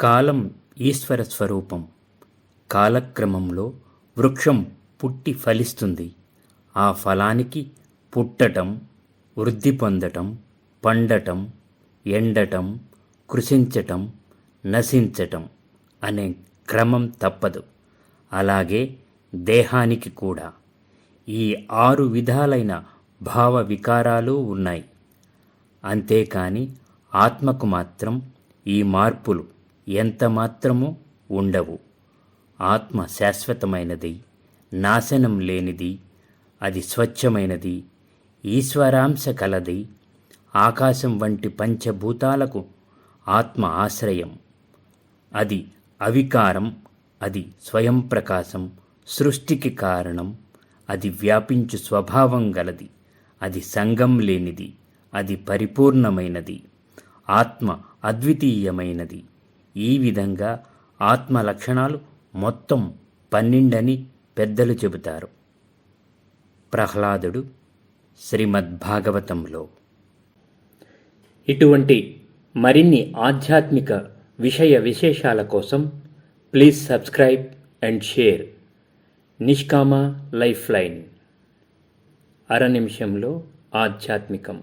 కాలం ఈశ్వర స్వరూపం. కాలక్రమంలో వృక్షం పుట్టి ఫలిస్తుంది. ఆ ఫలానికి పుట్టటం వృద్ధి పొందటం పండటం ఎండటం కృషించటం నశించటం అనే క్రమం తప్పదు. అలాగే దేహానికి కూడా. ఈ ఆరు విధాలైన భావ వికారాలు ఉన్నాయి. అంతేకాని ఆత్మకు మాత్రం ఈ మార్పులు ఎంత మాత్రము ఉండవు. ఆత్మ శాశ్వతమైనది నాశనం లేనిది అది స్వచ్ఛమైనది ఈశ్వరాంశ కలది ఆకాశం వంటి పంచభూతాలకు ఆత్మ ఆశ్రయం. అది అవికారం అది స్వయం ప్రకాశం సృష్టికి కారణం అది వ్యాపించు స్వభావం గలది అది సంగం లేనిది అది పరిపూర్ణమైనది ఆత్మ అద్వితీయమైనది. ఈ విధంగా ఆత్మ లక్షణాలు మొత్తం పన్నెండని పెద్దలు చెబుతారు. ప్రహ్లాదుడు శ్రీమద్భాగవతంలో. ఇటువంటి మరిన్ని ఆధ్యాత్మిక విషయ విశేషాల కోసం please subscribe and share. Nishkama life line అర నిమిషంలో ఆధ్యాత్మికం.